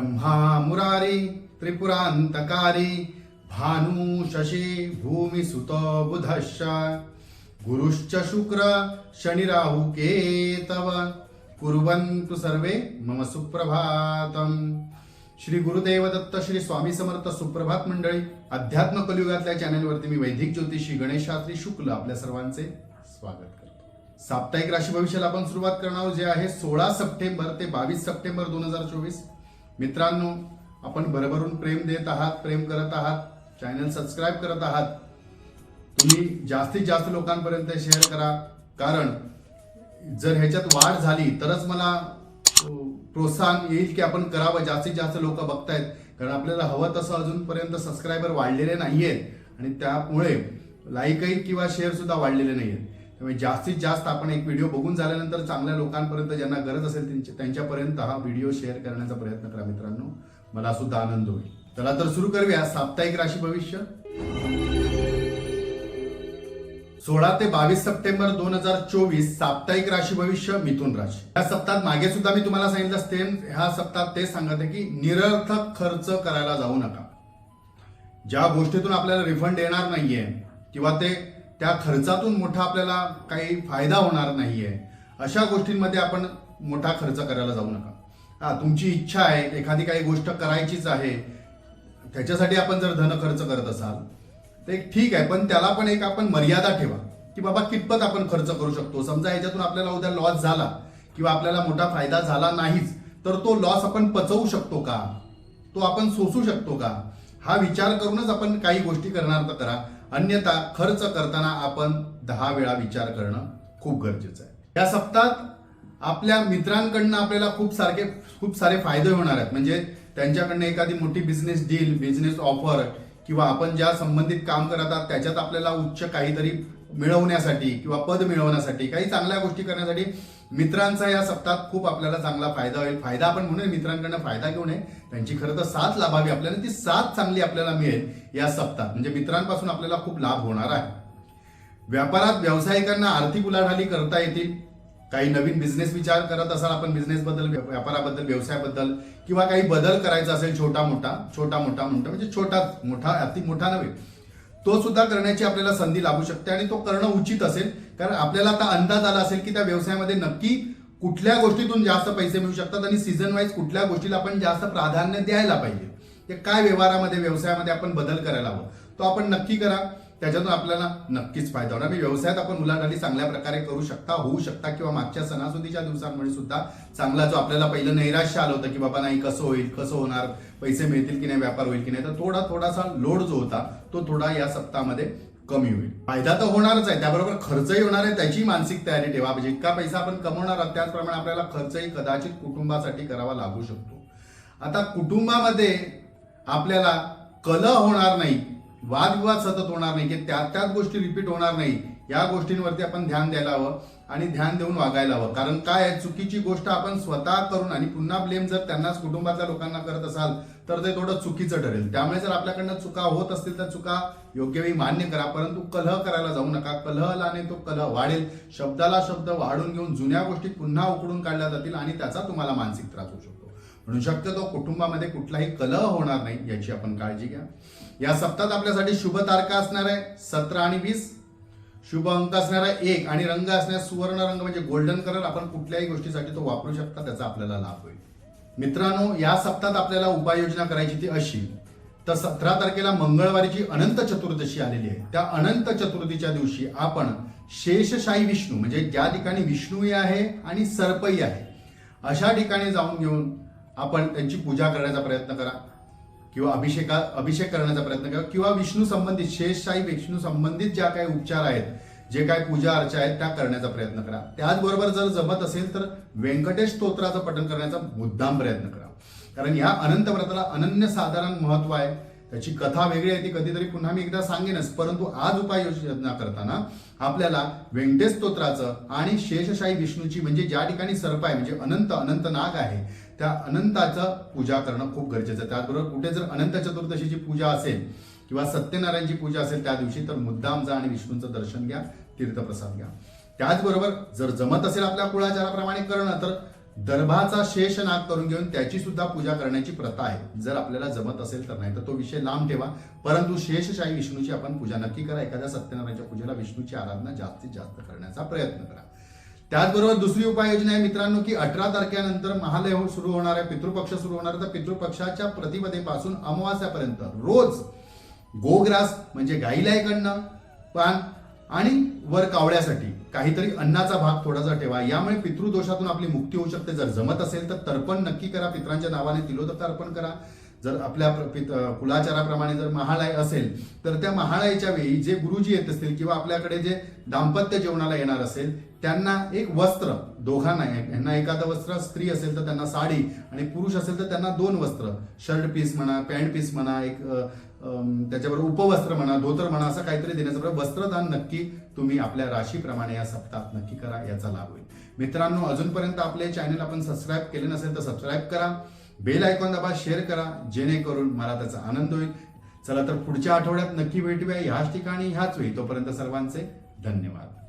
ब्रह्मा मुरारी त्रिपुरांतकारी भानु शशी भूमी सुत बुधश्च। गुरुश्च शुक्र शनिराहु केतव। कुर्वन्तु सर्वे मम सुप्रभातम। श्री गुरुदेव दत्त श्री स्वामी समर्थ सुप्रभात मंडळी अध्यात्म कलियुगातल्या चॅनलवरती मी वैदिक ज्योतिषी गणेशात्री शुक्ल आपल्या सर्वांचे स्वागत करतो. साप्ताहिक राशी भविष्याला आपण सुरुवात करणार जे आहे सोळा सप्टेंबर ते बावीस सप्टेंबर दोन हजार चोवीस. मित्रांनो आपण भरभरून प्रेम देत आहात प्रेम करत आहात चॅनल सबस्क्राईब करत आहात. तुम्ही जास्तीत जास्त लोकांपर्यंत शेअर करा. कारण जर ह्याच्यात वाढ झाली तरच मला प्रोत्साहन येईल की आपण करावं. जास्तीत जास्त लोक बघतायत. कारण आपल्याला हवं तसं अजूनपर्यंत सबस्क्रायबर वाढलेले नाही आहेत आणि त्यामुळे लाईकही किंवा शेअरसुद्धा वाढलेले नाही आहेत त्यामुळे जास्तीत जास्त आपण एक व्हिडिओ बघून झाल्यानंतर चांगल्या लोकांपर्यंत ज्यांना गरज असेल त्यांच्या- त्यांच्यापर्यंत हा व्हिडिओ शेअर करण्याचा प्रयत्न करा मित्रांनो. मला सुद्धा आनंद होईल. चला तर सुरू करूया. साप्ताहिक राशी भविष्य. सोळा ते बावीस सप्टेंबर दोन हजार चोवीस साप्ताहिक राशी भविष्य मिथुन राशी. या सप्ताहात मागे सुद्धा मी तुम्हाला सांगितलं सेम ह्या सप्ताहात तेच सांगत आहे की निरर्थक खर्च करायला जाऊ नका. ज्या गोष्टीतून आपल्याला रिफंड येणार नाहीये किंवा ते त्या खर्चातून मोठा आपल्याला काही फायदा होणार नाहीये. अशा गोष्टींमध्ये आपण मोठा खर्च करायला जाऊ नका. हा तुमची इच्छा आहे एखादी काही गोष्ट करायचीच आहे त्याच्यासाठी आपण जर धन खर्च करत असाल तर एक ठीक आहे पण त्याला पण एक आपण मर्यादा ठेवा की बाबा कितपत आपण खर्च करू शकतो. समजा याच्यातून आपल्याला उद्या लॉस झाला किंवा आपल्याला मोठा फायदा झाला नाहीच तर तो लॉस आपण पचवू शकतो का? तो आपण सोसू शकतो का? हा विचार करूनच आपण काही गोष्टी करणार तर करा. अन्यथा खर्च करताना आपण दहा वेळा विचार करणं खूप गरजेचं आहे. या सप्ताहात आपल्या मित्रांकडनं आपल्याला खूप सारखे खूप सारे फायदे होणार आहेत. म्हणजे त्यांच्याकडनं एखादी मोठी बिझनेस डील बिझनेस ऑफर किंवा आपण ज्या संबंधित काम करत आहात त्याच्यात आपल्याला उच्च काहीतरी मिळवण्यासाठी किंवा पद मिळवण्यासाठी काही चांगल्या गोष्टी करण्यासाठी मित्रांचा या सप्ताहात खूप आपल्याला चांगला फायदा होईल. फायदा आपण म्हणून मित्रांकडनं फायदा घेऊ नये त्यांची खरं तर साथ लाभावी आपल्याला ती साथ चांगली आपल्याला मिळेल या सप्ताहात. म्हणजे मित्रांपासून आपल्याला खूप लाभ होणार आहे. व्यापारात व्यावसायिकांना आर्थिक उलाढाली करता येतील. काही नवीन बिझनेस विचार करत असाल आपण बिझनेस बद्दल व्यापाराबद्दल व्यवसायाबद्दल किंवा काही बदल करायचा असेल छोटा मोठा छोटा मोठा म्हणतो म्हणजे छोटा मोठा अति मोठा नव्हे. तो सुद्धा करण्याची आपल्याला संधी लाभू शकते आणि तो करणं उचित असेल. कारण आपल्याला आता अंदाज आला असेल की त्या व्यवसायामध्ये नक्की कुठल्या गोष्टीतून जास्त पैसे मिळू शकतात आणि सीझन वाईज कुठल्या गोष्टीला आपण जास्त प्राधान्य द्यायला पाहिजे. ते काय व्यवहारामध्ये व्यवसायामध्ये आपण बदल करायला हवं तो आपण नक्की करा. त्याच्यातून आपल्याला नक्कीच फायदा होणार. म्हणजे व्यवसायात आपण उलाढाली चांगल्या प्रकारे करू शकता होऊ शकता किंवा मागच्या सणासुदीच्या दिवसांमध्ये सुद्धा चांगला जो आपल्याला पहिलं नैराश्य आलं होतं की बाबा नाही कसं होईल कसं होणार पैसे मिळतील की नाही व्यापार होईल की नाही तर थोडा थोडासा लोड जो होता तो थोडा या सप्ताहामध्ये कमी होईल. फायदा तर होणारच आहे त्याबरोबर खर्चही होणार आहे त्याची मानसिक तयारी ठेवा. म्हणजे इतका पैसा आपण कमवणार आहोत त्याचप्रमाणे आपल्याला खर्चही कदाचित कुटुंबासाठी करावा लागू शकतो. आता कुटुंबामध्ये आपल्याला कलह होणार नाही वादविवाद सतत होणार नाही की त्या त्याच गोष्टी रिपीट होणार नाही या गोष्टींवरती आपण ध्यान द्यायला हवं आणि ध्यान देऊन वागायला हवं. कारण काय आहे? चुकीची गोष्ट आपण स्वतः करून आणि पुन्हा ब्लेम जर त्यांनाच कुटुंबातल्या लोकांना करत असाल तर ते थोडं चुकीचं ठरेल. त्यामुळे जर आपल्याकडनं चुका होत असतील तर चुका योग्य वेळी मान्य करा. परंतु कलह करायला जाऊ नका. कलहलाने तो कलह वाढेल. शब्दाला शब्द वाढून घेऊन जुन्या गोष्टी पुन्हा उकडून काढल्या जातील आणि त्याचा तुम्हाला मानसिक त्रास होऊ शकतो. म्हणून शक्यतो कुटुंबामध्ये कुठलाही कलह होणार नाही याची आपण काळजी घ्या. या सप्ताहात आपल्यासाठी शुभ तारखा असणार आहे सतरा आणि वीस. शुभ अंक असणार आहे एक आणि रंग असणार सुवर्ण रंग म्हणजे गोल्डन कलर आपण कुठल्याही गोष्टीसाठी तो वापरू शकता त्याचा आपल्याला लाभ होईल. मित्रांनो या सप्ताहात आपल्याला उपाययोजना करायची ती अशी तर सतरा तारखेला मंगळवारीची अनंत चतुर्दशी आलेली आहे. त्या अनंत चतुर्थीच्या दिवशी आपण शेषशाही विष्णू म्हणजे ज्या ठिकाणी विष्णूही आहे आणि सर्पही आहे अशा ठिकाणी जाऊन घेऊन आपण त्यांची पूजा करण्याचा प्रयत्न करा. किंवा अभिषेका अभिषेक करण्याचा प्रयत्न करा. किंवा विष्णू संबंधित शेषशाही विष्णू संबंधित ज्या काही उपचार आहेत जे काही पूजा अर्चा आहेत त्या करण्याचा प्रयत्न करा. त्याचबरोबर जर जमत असेल तर व्यंकटेश स्तोत्राचं पठण करण्याचा मुद्दाम प्रयत्न करा. कारण या अनंत व्रताला अनन्यसाधारण महत्त्व आहे. त्याची कथा वेगळी आहे ती कधीतरी पुन्हा मी एकदा सांगेनच. परंतु आज उपाययोजना करताना आपल्याला व्यंकटेश स्तोत्राचं आणि शेषशाही विष्णूची म्हणजे ज्या ठिकाणी सर्प आहे म्हणजे अनंत अनंत नाग आहे त्या अनंताचं पूजा करणं खूप गरजेचं आहे. त्याचबरोबर कुठे जर अनंत चतुर्दशीची पूजा असेल किंवा सत्यनारायणची पूजा असेल त्या दिवशी तर मुद्दाम जा आणि विष्णूचं दर्शन घ्या तीर्थप्रसाद घ्या. त्याचबरोबर जर जमत असेल आपल्या कुळाचाराप्रमाणे करणं तर दर्भाचा शेष नाग करून घेऊन त्याची सुद्धा पूजा करण्याची प्रथा आहे. जर आपल्याला जमत असेल तर नाही तर तो विषय लांब ठेवा. परंतु शेषशाही विष्णूची आपण पूजा नक्की करा. एखाद्या सत्यनारायणच्या पूजेला विष्णूची आराधना जास्तीत जास्त करण्याचा प्रयत्न करा. त्याचबरोबर दुसरी उपाययोजना आहे मित्रांनो की अठरा तारखेनंतर महालय हो- सुरू होणार आहे पितृपक्ष सुरू होणार आहे. तर पितृपक्षाच्या प्रतिपदेपासून अमावास्यापर्यंत रोज गोग्रास म्हणजे गाईला इकडनं पान आणि वर कावड्यासाठी काहीतरी अन्नाचा भाग थोडासा ठेवा. यामुळे पितृदोषातून आपली मुक्ती होऊ शकते. जर जमत असेल तर तर्पण नक्की करा. पित्रांच्या नावाने तिलोदक अर्पण करा. जर आपल्या प्र- पित- कुलाचाराप्रमाणे जर महालय असेल तर त्या महालयाच्या वेळी जे गुरुजी येत असतील किंवा आपल्याकडे जे दाम्पत्य जेवणाला येणार असेल त्यांना एक वस्त्र दोघांना यांना एखादं वस्त्र स्त्री असेल तर त्यांना साडी आणि पुरुष असेल तर त्यांना दोन वस्त्र शर्ट पीस म्हणा पॅन्ट पीस म्हणा एक त्याच्याबरोबर उपवस्त्र म्हणा धोतर म्हणा असं काहीतरी देण्याचं बरोबर वस्त्रदान नक्की तुम्ही आपल्या राशीप्रमाणे या सप्ताहात नक्की करा याचा लाभ होईल. मित्रांनो अजूनपर्यंत आपले चॅनल आपण सबस्क्राईब केले नसेल तर सबस्क्राईब करा. बेल आयकॉन दाबा शेअर करा जेणेकरून मला त्याचा आनंद होईल. चला तर पुढच्या आठवड्यात नक्की भेटूया ह्याच ठिकाणी ह्याच वेळी. तोपर्यंत सर्वांचे धन्यवाद.